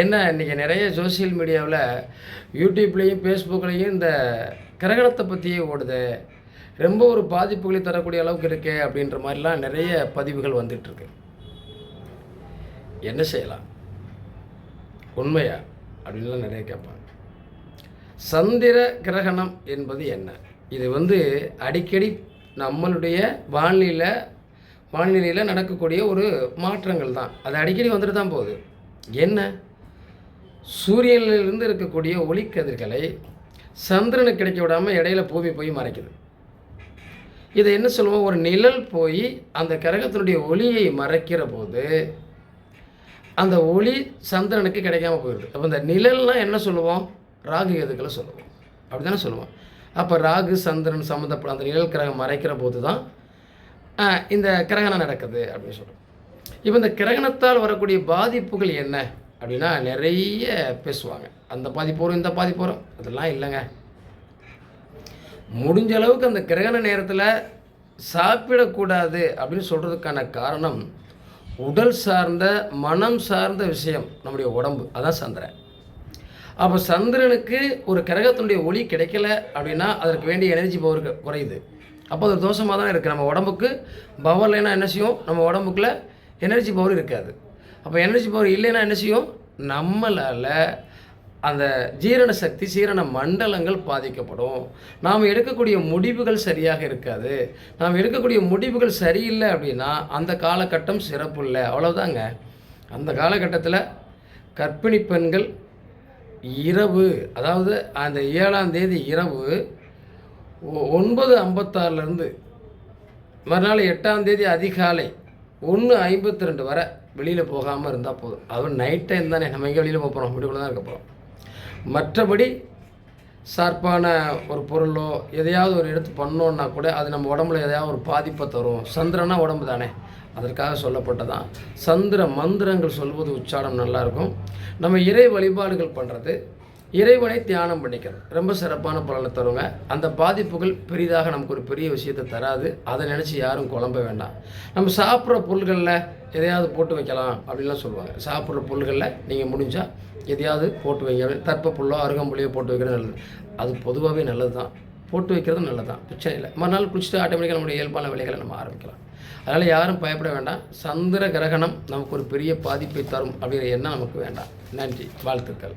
என்ன இன்றைக்கி நிறைய சோசியல் மீடியாவில் யூடியூப்லேயும் ஃபேஸ்புக்லேயும் இந்த கிரகணத்தை பற்றியே ஓடுது. ரொம்ப ஒரு பாதிப்புகளை தரக்கூடிய அளவுக்கு இருக்கே அப்படின்ற மாதிரிலாம் நிறைய பதிவுகள் வந்துட்டுருக்கு என்ன செய்யலாம்? உண்மையா? அப்படின்லாம் நிறைய கேட்பாங்க. சந்திர கிரகணம் என்பது என்ன? இது வந்து அடிக்கடி நம்மளுடைய வானிலையில் வானிலையில் நடக்கக்கூடிய ஒரு மாற்றங்கள் தான் அது அடிக்கடி வந்துட்டு தான் போகுது. என்ன? சூரியனிலிருந்து இருக்கக்கூடிய ஒளிக்கதிர்களை சந்திரனுக்கு கிடைக்க விடாமல் இடையில பூமி போய் மறைக்குது. இதை என்ன சொல்லுவோம்? ஒரு நிழல் போய் அந்த கிரகத்தினுடைய ஒளியை மறைக்கிற போது அந்த ஒளி சந்திரனுக்கு கிடைக்காம போயிடுது. அப்போ இந்த நிழல்னால் என்ன சொல்லுவோம்? ராகு கேதுக்களை சொல்லுவோம். அப்படி தானே சொல்லுவோம். அப்போ ராகு சந்திரன் சம்மந்தப்பட்ட அந்த நிழல் கிரகம் மறைக்கிற போது தான் இந்த கிரகணம் நடக்குது அப்படின்னு சொல்கிறோம் இப்போ இந்த கிரகணத்தால் வரக்கூடிய பாதிப்புகள் என்ன? அப்படின்னா நிறைய பேசுவாங்க. அந்த பாதி போகிறோம் இந்த பாதி போகிறோம் அதெல்லாம் இல்லைங்க. முடிஞ்ச அளவுக்கு அந்த கிரகண நேரத்தில் சாப்பிடக்கூடாது அப்படின்னு சொல்கிறதுக்கான காரணம் உடல் சார்ந்த மனம் சார்ந்த விஷயம் நம்முடைய உடம்பு. அதான் சந்திரன். அப்போ சந்திரனுக்கு ஒரு கிரகத்தினுடைய ஒளி கிடைக்கல அப்படின்னா அதற்கு வேண்டிய எனர்ஜி பவர் குறையுது. அப்போ அது தோஷமாக தான் இருக்குது நம்ம உடம்புக்கு பவர் என்ன செய்யும்? நம்ம உடம்புக்குள்ள எனர்ஜி பவர் இருக்காது. அப்போ எனர்ஜி பவர் இல்லைன்னா என்ன செய்யும்? நம்மளால் அந்த ஜீரண சக்தி சீரண மண்டலங்கள் பாதிக்கப்படும். நாம் எடுக்கக்கூடிய முடிவுகள் சரியாக இருக்காது. நாம் எடுக்கக்கூடிய முடிவுகள் சரியில்லை அப்படின்னா அந்த காலகட்டம் சிறப்பு இல்லை. அவ்வளோதாங்க அந்த காலகட்டத்தில் கர்ப்பிணி பெண்கள் இரவு அதாவது அந்த ஏழாம் தேதி இரவு ஒ- ஒன்பது ஐம்பத்தாறுலேருந்து மறுநாள் எட்டாம் தேதி அதிகாலை ஒன்று ஐம்பத்தி ரெண்டு வரை வெளியில் போகாமல் இருந்தால் போதும். அதுவும் நைட் டைம் தானே. நம்ம எங்கே வெளியில் போக போகிறோம் வீட்டுக்குள்ளே தான் இருக்க போகிறோம் மற்றபடி சார்பான ஒரு பொருளோ எதையாவது ஒரு எடுத்து பண்ணோன்னா கூட அது நம்ம உடம்புல எதையாவது ஒரு பாதிப்பை தரும். சந்திரனா உடம்பு தானே. அதற்காக சொல்லப்பட்டதான். சந்திர மந்திரங்கள் சொல்வது உச்சாரம் நல்லாயிருக்கும் நம்ம இறை வழிபாடுகள் பண்ணுறது இறைவனை தியானம் பண்ணிக்கிறது ரொம்ப சிறப்பான பலனை தருங்க. அந்த பாதிப்புகள் பெரிதாக நமக்கு ஒரு பெரிய விஷயத்தை தராது. அதை நினச்சி யாரும் குழம்ப வேண்டாம். நம்ம சாப்பிட்ற பொருள்களில் எதையாவது போட்டு வைக்கலாம் அப்படின்லாம் சொல்லுவாங்க. சாப்பிட்ற பொருள்களில் நீங்கள் முடிஞ்சால் எதையாவது போட்டு வைங்க. தற்ப புல்லோ அருகம்புள்ளியோ போட்டு வைக்கிறது நல்லது. அது பொதுவாகவே நல்லது தான் போட்டு வைக்கிறது நல்லது தான் பிரச்சனை இல்லை. மறுநாள் குளிச்சுட்டு ஆட்டோமேட்டிக்காக நம்முடைய இயல்பான வேலைகளை நம்ம ஆரம்பிக்கலாம். அதனால் யாரும் பயப்பட வேண்டாம். சந்திர கிரகணம் நமக்கு ஒரு பெரிய பாதிப்பை தரும் அப்படிங்கிற எண்ணம் நமக்கு வேண்டாம். நன்றி. வாழ்த்துக்கள்.